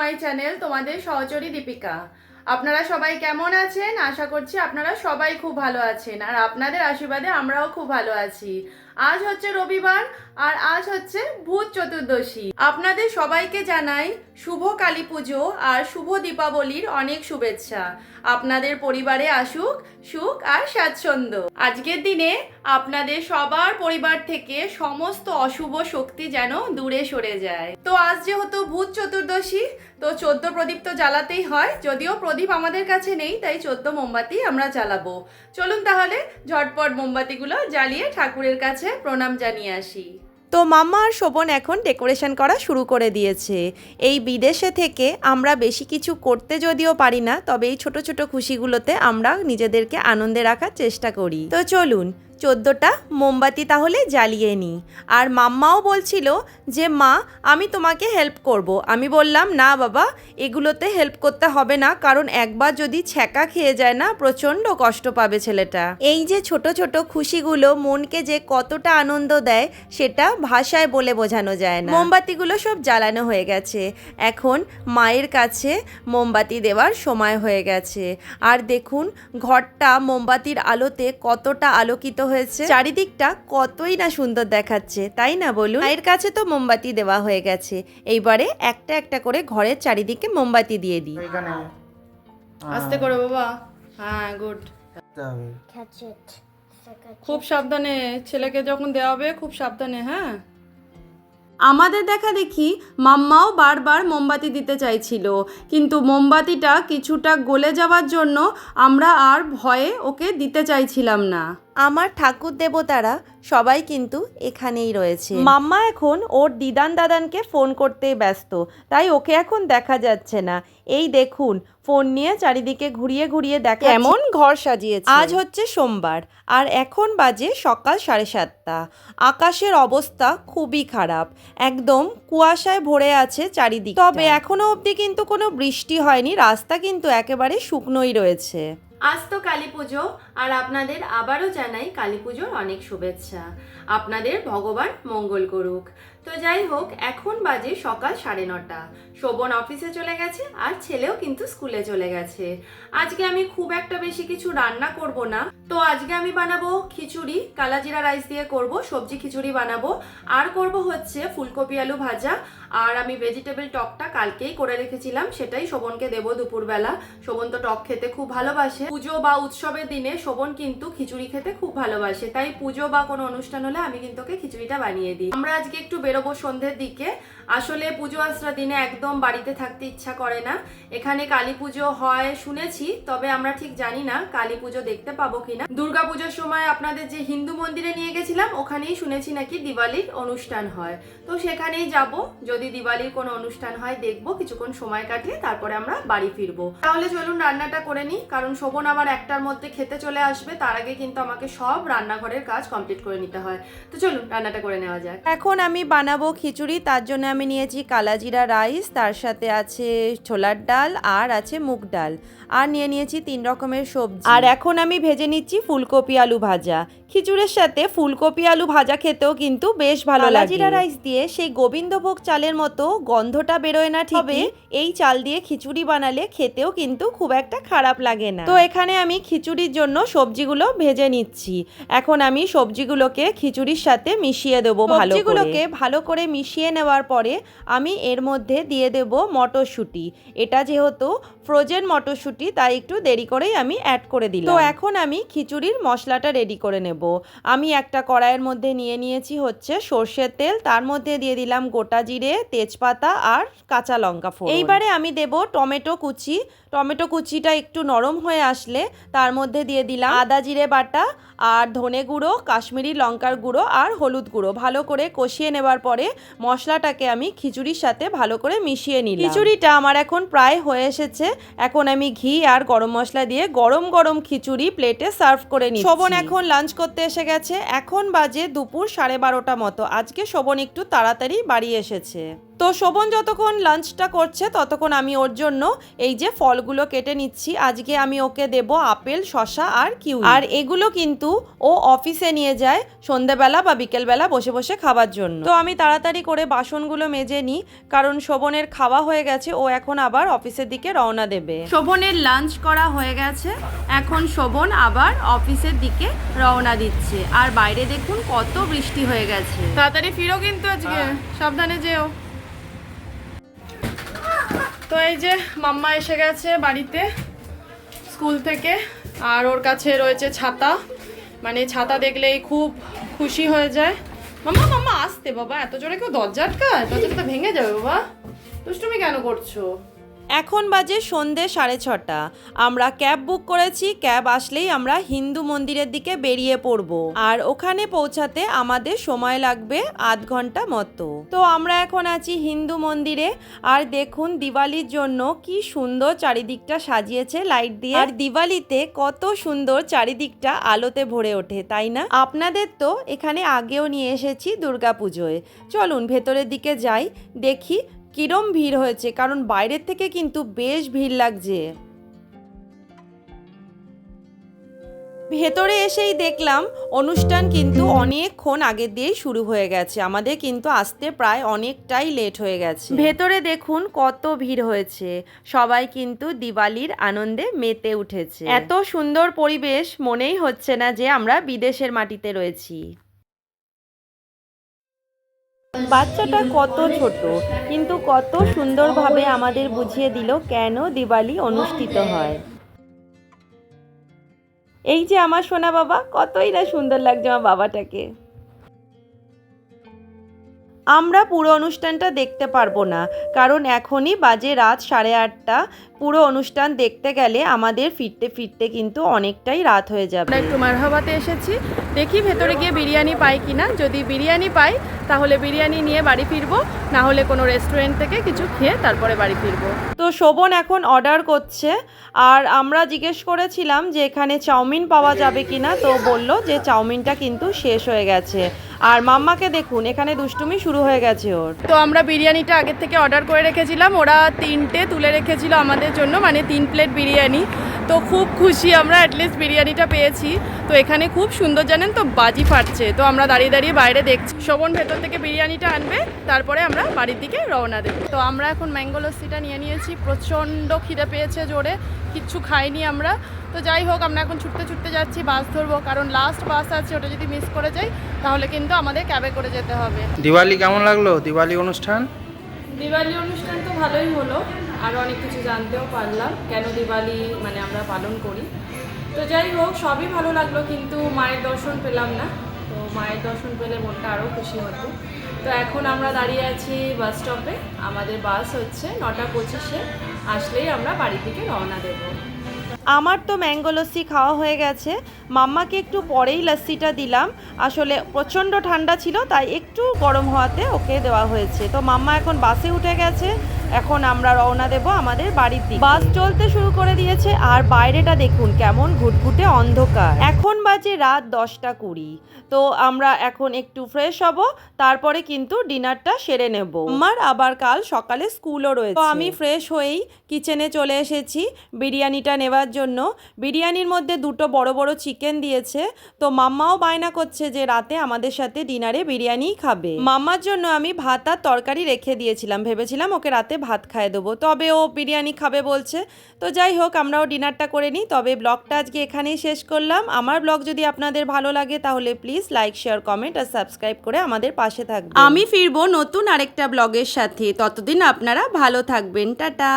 My channel, তোমাদের সহচরী দীপিকা। আপনারা সবাই কেমন আছেন? আশা করছি আপনারা সবাই খুব ভালো আছেন। আর আপনাদের আশীর্বাদে আমরাও খুব ভালো আছি। আজ হচ্ছে রবিবার আর আজ হচ্ছে ভূত চতুর্দশী। আপনাদের সবাইকে জানাই শুভ কালী পুজো আর শুভ দীপাবলির অনেক শুভেচ্ছা। আপনাদের পরিবারে আসুক, সুখ আর স্বাচ্ছন্দ্য। আজকের দিনে আপনাদের সবার পরিবার থেকে সমস্ত অশুভ শক্তি যেন দূরে সরে যায়। তো আজ যেহেতু ভূত চতুর্দশী, তো চোদ্দ প্রদীপ তো জ্বালাতেই হয়। যদিও প্রদীপ আমাদের কাছে নেই, তাই চোদ্দ মোমবাতি আমরা জ্বালাবো। চলুন তাহলে ঝটপট মোমবাতিগুলো জ্বালিয়ে ঠাকুরের কাছে প্রণাম জানিয়ে আসি। তো মাম্মা আর শোভন এখন ডেকোরেশন করা শুরু করে দিয়েছে। এই বিদেশে থেকে আমরা বেশি কিছু করতে যদিও পারি না, তবে এই ছোট ছোট খুশিগুলোতে আমরা নিজেদেরকে আনন্দে রাখার চেষ্টা করি। তো চলুন চোদ্দোটা মোমবাতি তাহলে জ্বালিয়ে নিই। আর মাম্মাও বলছিল যে, মা, আমি তোমাকে হেল্প করব। আমি বললাম, না বাবা, এগুলোতে হেল্প করতে হবে না, কারণ একবার যদি ছ্যাঁকা খেয়ে যায় না, প্রচণ্ড কষ্ট পাবে ছেলেটা। এই যে ছোট ছোট খুশিগুলো মনকে যে কতটা আনন্দ দেয়, সেটা ভাষায় বলে বোঝানো যায় না। মোমবাতিগুলো সব জ্বালানো হয়ে গেছে। এখন মায়ের কাছে মোমবাতি দেওয়ার সময় হয়ে গেছে। আর দেখুন, ঘরটা মোমবাতির আলোতে কতটা আলোকিত হয়েছে? চারিদিকটা কতই না সুন্দর দেখাচ্ছে তাই না বলুন? মায়ের কাছে তো মোমবাতি দেওয়া হয়ে গেছে। এইবারে একটা একটা করে ঘরের চারিদিকে মোমবাতি দিয়ে দিই। আস্তে করে বাবা। হ্যাঁ গুড। খুব সাবধানে ছেলেকে যখন দেওয়া হবে খুব সাবধানে হ্যাঁ? আমাদের দেখা দেখি মাম্মাও বারবার মোমবাতি দিতে চাইছিল। কিন্তু মোমবাতিটা কিছুটা গলে যাওয়ার জন্য আমরা আর ভয়ে ওকে দিতে চাইছিলাম না। আমার ঠাকুর দেবতারা সবাই কিন্তু এখানেই রয়েছে। মাম্মা এখন ওর দিদান দাদানকে ফোন করতে ব্যস্ত তাই ওকে এখন দেখা যাচ্ছে না। এই দেখুন ফোন নিয়ে চারিদিকে ঘুরিয়ে ঘুরিয়ে দেখা এমন ঘর সাজিয়েছে। আজ হচ্ছে সোমবার আর এখন বাজে সকাল সাড়ে সাতটা। আকাশের অবস্থা খুবই খারাপ একদম কুয়াশায় ভরে আছে চারিদিকে তবে এখনও অবধি কিন্তু কোনো বৃষ্টি হয়নি রাস্তা কিন্তু একেবারে শুকনোই রয়েছে। আজ তো কালী পুজো, আর আপনাদের আবারও জানাই কালী পুজোর অনেক শুভেচ্ছা। আপনাদের ভগবান মঙ্গল করুক। তো যাই হোক, এখন বাজে সকাল সাড়ে নটা। শোভন অফিসে চলে গেছে, আর ছেলেও কিন্তু স্কুলে চলে গেছে। আজকে আমি খুব একটা বেশি কিছু রান্না করব না। তো আজকে আমি বানাবো খিচুড়ি, কালাজিরা রাইস দিয়ে করব, সবজি খিচুড়ি বানাবো। আর করব হচ্ছে ফুলকপি আলু ভাজা। আর আমি ভেজিটেবল টকটা কালকেই করে রেখেছিলাম, সেটাই শোভনকে দেবো দুপুরবেলা। শোভন তো টক খেতে খুব ভালোবাসে। পুজো বা উৎসবের দিনে শোভন কিন্তু খিচুড়ি খেতে খুব ভালোবাসে। তাই পুজো বা কোনো অনুষ্ঠান হলে আমি কিন্তু ওকে খিচুড়িটা বানিয়ে দিই। আমরা আজকে একটু বেরোবো সন্ধ্যের দিকে। আসলে পুজো আশ্রা দিনে একদম বাড়িতে থাকতে ইচ্ছা করে না। এখানে কালী পুজো হয় শুনেছি, তবে আমরা ঠিক জানি না কালী পুজো দেখতে পাবো কিনা। দুর্গা পুজোর সময় আপনাদের যে হিন্দু মন্দিরে নিয়ে গেছিলাম, ওখানেই শুনেছি নাকি দিওয়ালির অনুষ্ঠান হয়। তো সেখানেই যাব, যদি দিওয়ালির কোনো অনুষ্ঠান হয় দেখব, কিছুক্ষণ সময় কাটিয়ে তারপরে আমরা বাড়ি ফিরবো। তাহলে চলুন রান্নাটা করে নিই, কারণ শোভন আবার একটার মধ্যে খেতে চলে আসবে, তার আগে কিন্তু আমাকে সব রান্নাঘরের কাজ কমপ্লিট করে নিতে হয়। তো চলুন রান্নাটা করে নেওয়া যাক। এখন আমি বানাবো খিচুড়ি, তার জন্য আমি নিয়েছি কালাজিরা রাইস তার সাথে আছে ছোলার ডাল আর আছে মুগ ডাল। আর নিয়ে নিয়েছি তিন রকমের সবজি। আর এখন আমি ভেজে নিচ্ছি ফুলকপি আলু ভাজা। খিচুড়ির সাথে ফুলকপি আলু ভাজা খেতেও কিন্তু বেশ ভালো লাগে। কালাজিরা রাইস দিয়ে সেই গোবিন্দভোগ চালের মতো গন্ধটা বেরোয় না ঠিক এই চাল দিয়ে খিচুড়ি বানালে খেতেও কিন্তু খুব একটা খারাপ লাগে না। তো এখানে আমি খিচুড়ির জন্য সবজিগুলো ভেজে নিচ্ছি। এখন আমি সবজিগুলোকে খিচুড়ির সাথে মিশিয়ে দেবো ভালো সবজিগুলোকে ভালো করে মিশিয়ে নেওয়ার পরে আমি এর মধ্যে দিয়ে দেব মটরশুঁটি। এটা যেহেতু ফ্রোজেন মটরশুঁটি তাই একটু দেরি করেই আমি অ্যাড করে দিলাম। তো এখন আমি খিচুড়ির মশলাটা রেডি করে নেব। আমি একটা কড়াইয়ের মধ্যে নিয়ে নিয়েছি হচ্ছে সর্ষের তেল তার মধ্যে দিয়ে দিলাম গোটা জিরে তেজপাতা আর কাঁচা লঙ্কা ফোড়ন। এইবারে আমি দেব টমেটো কুচি। টমেটো কুচিটা একটু নরম হয়ে আসলে তার মধ্যে দিয়ে দিলাম আদা জিরে বাটা আর ধনে গুঁড়ো কাশ্মীরি লঙ্কার গুঁড়ো আর হলুদ গুঁড়ো। ভালো করে কষিয়ে নেবার পরে মশলাটাকে আমি খিচুড়ির সাথে ভালো করে মিশিয়ে নিলাম। খিচুড়িটা আমার এখন প্রায় হয়ে এসেছে। এখন আমি ঘি আর গরম মশলা দিয়ে গরম গরম খিচুড়ি প্লেটে সার্ভ করে নিই শোভন এখন লাঞ্চ করতে এসে গেছে। এখন বাজে দুপুর সাড়ে বারোটা মতো। আজকে শোভন একটু তাড়াতাড়ি বাড়ি এসেছে। তো শোভন যতক্ষণ লাঞ্চটা করছে ততক্ষণ আমি ওর জন্য এই যে ফলগুলো কেটে নিচ্ছি। আজকে আমি ওকে দেব আপেল শশা আর কিউ আর এগুলো কিন্তু ও অফিসে নিয়ে যায় সন্ধেবেলা বা বিকেলবেলা বসে বসে খাবার জন্য। তো আমি তাড়াতাড়ি করে বাসনগুলো মেজে নিই কারণ শোভনের খাওয়া হয়ে গেছে ও এখন আবার অফিসের দিকে রওনা দেবে। শোভনের লাঞ্চ করা হয়ে গেছে এখন শোভন আবার অফিসের দিকে রওনা দিচ্ছে। আর বাইরে দেখুন কত বৃষ্টি হয়ে গেছে। তাড়াতাড়ি ফিরো কিন্তু আজকে সাবধানে যেও। তো এই যে মাম্মা এসে গেছে বাড়িতে, স্কুল থেকে, আর ওর কাছে রয়েছে ছাতা। মানে ছাতা দেখলেই খুব খুশি হয়ে যায়। মাম্মা মাম্মা, আসতে বাবা, এত জোরে কেউ দরজা আটকায়? দরজাটা তো ভেঙে যাবে বাবা। দুষ্টুমি কেন করছ? এখন বাজে সন্ধে সাড়ে ছটা। আমরা ক্যাব বুক করেছি, ক্যাব আসলেই আমরা হিন্দু মন্দিরের দিকে বেরিয়ে পড়ব। আর ওখানে পৌঁছাতে আমাদের সময় লাগবে আধ ঘণ্টা মতো। তো আমরা এখন আছি হিন্দু মন্দিরে। আর দেখুন দিওয়ালির জন্য কি সুন্দর চারিদিকটা সাজিয়েছে লাইট দিয়ে। আর দিওয়ালিতে কত সুন্দর চারিদিকটা আলোতে ভরে ওঠে, তাই না? আপনাদের তো এখানে আগেও নিয়ে এসেছি দুর্গাপুজোয়। চলুন ভেতরের দিকে যাই, দেখি কিরম ভিড় হয়েছে? কারণ বাইরের থেকে কিন্তু বেশ ভিড় লাগছে। ভেতরে এসেই দেখলাম, অনুষ্ঠান কিন্তু অনেকক্ষণ আগে দিয়েই শুরু হয়ে গেছে। আমাদের কিন্তু আসতে প্রায় অনেকটাই লেট হয়ে গেছে। ভেতরে দেখুন কত ভিড় হয়েছে। সবাই কিন্তু দিওয়ালির আনন্দে মেতে উঠেছে। এত সুন্দর পরিবেশ মনেই হচ্ছে না যে আমরা বিদেশের মাটিতে রয়েছি। বাচ্চাটা কত ছোট, কিন্তু কত সুন্দরভাবে আমাদের বুঝিয়ে দিল কেন দিওয়ালি অনুষ্ঠিত হয়। এই যে আমার সোনা বাবা, কতই না সুন্দর লাগছে আমার বাবাটাকে। আমরা পুরো অনুষ্ঠানটা দেখতে পারব না, কারণ এখনই বাজে রাত সাড়ে আটটা। পুরো অনুষ্ঠান দেখতে গেলে আমাদের ফিরতে ফিরতে কিন্তু অনেকটাই রাত হয়ে যাবে। একটু মারহাবাতে এসেছি। দেখি ভেতরে গিয়ে বিরিয়ানি পাই কিনা। যদি বিরিয়ানি পাই তাহলে বিরিয়ানি নিয়ে বাড়ি ফিরবো। না হলে কোনো রেস্টুরেন্ট থেকে কিছু খেয়ে তারপরে বাড়ি ফিরবো। তো শোভন এখন অর্ডার করছে। আর আমরা জিজ্ঞেস করেছিলাম যে এখানে চাউমিন পাওয়া যাবে কিনা তো বলল যে চাউমিনটা কিন্তু শেষ হয়ে গেছে। আর মাম্মাকে দেখুন এখানে দুষ্টুমি শুরু হয়ে গেছে ওর। তো আমরা বিরিয়ানিটা আগের থেকে অর্ডার করে রেখেছিলাম। ওরা তিনটে তুলে রেখেছিল আমাদের জন্য মানে তিন প্লেট বিরিয়ানি। তো খুব খুশি আমরা অ্যাটলিস্ট বিরিয়ানিটা পেয়েছি। তো এখানে খুব সুন্দর জানেন তো বাজি ফাটছে। তো আমরা দাঁড়িয়ে দাঁড়িয়ে বাইরে দেখছি। শোভন ভেতর থেকে বিরিয়ানিটা আনবে তারপরে আমরা বাড়ির দিকে রওনা দেবো। তো আমরা এখন ম্যাঙ্গো লস্যিটা নিয়ে নিয়েছি। প্রচণ্ড খিদে পেয়েছে জোরে কিচ্ছু খাইনি আমরা। তো যাই হোক আমরা এখন ছুটতে ছুটতে যাচ্ছি বাস ধরবো। কারণ লাস্ট বাস আছে ওটা যদি মিস করে যাই তাহলে কিন্তু আমাদের ক্যাবে করে যেতে হবে। দিওয়ালি কেমন লাগল? দিওয়ালি অনুষ্ঠান? দিওয়ালি অনুষ্ঠান তো ভালোই হলো। আর অনেক কিছু জানতেও পারলাম কেন দিওয়ালি মানে আমরা পালন করি। তো যাই হোক, সবই ভালো লাগল কিন্তু মায়ের দর্শন পেলাম না। তো মায়ের দর্শন পেলে মনটা আরও খুশি হতো। তো এখন আমরা দাঁড়িয়ে আছি বাস স্টপে আমাদের বাস হচ্ছে নটা পঁচিশে। আসলেই আমরা বাড়ির দিকে রওনা দেবো। আমার তো ম্যাঙ্গো লস্যি খাওয়া হয়ে গেছে। মাম্মাকে একটু পরেই লস্যিটা দিলাম। আসলে প্রচণ্ড ঠান্ডা ছিল, তাই একটু গরম হওয়াতে ওকে দেওয়া হয়েছে। তো মাম্মা এখন বাসে উঠে গেছে। এখন আমরা রওনা দেব আমাদের বাড়ির দিকে। বাস চলতে শুরু করে দিয়েছে, আর বাইরেটা দেখুন কেমন ঘুটঘুটে অন্ধকার। এখন বাজে রাত দশটা কুড়ি। তো আমরা এখন একটু ফ্রেশ হব, তারপরে কিন্তু ডিনারটা সেরে নেব। আমার আবার কাল সকালে স্কুলও রয়েছে। তো আমি ফ্রেশ হয়েই কিচেনে চলে এসেছি বিরিয়ানিটা নেওয়ার জন্য। বিরিয়ানির মধ্যে দুটো বড় বড় চিকেন দিয়েছে। তো মাম্মাও বায়না করছে যে রাতে আমাদের সাথে ডিনারে বিরিয়ানি খাবে। মাম্মার জন্য আমি ভাত আর তরকারি রেখে দিয়েছিলাম, ভেবেছিলাম ওকে রাতে ভাত খাইয়ে দেবো। তবে ও বিরিয়ানি খাবে বলছে। তো যাই হোক, আমরাও ডিনারটা করে নিই। তবে ব্লগটা আজকে এখানেই শেষ করলাম। আমার ব্লগ যদি আপনাদের ভালো লাগে, তাহলে প্লিজ লাইক, শেয়ার, কমেন্ট আর সাবস্ক্রাইব করে আমাদের পাশে থাকবেন। আমি ফিরবো নতুন আরেকটা ব্লগের সাথে। ততদিন আপনারা ভালো থাকবেন। টাটা।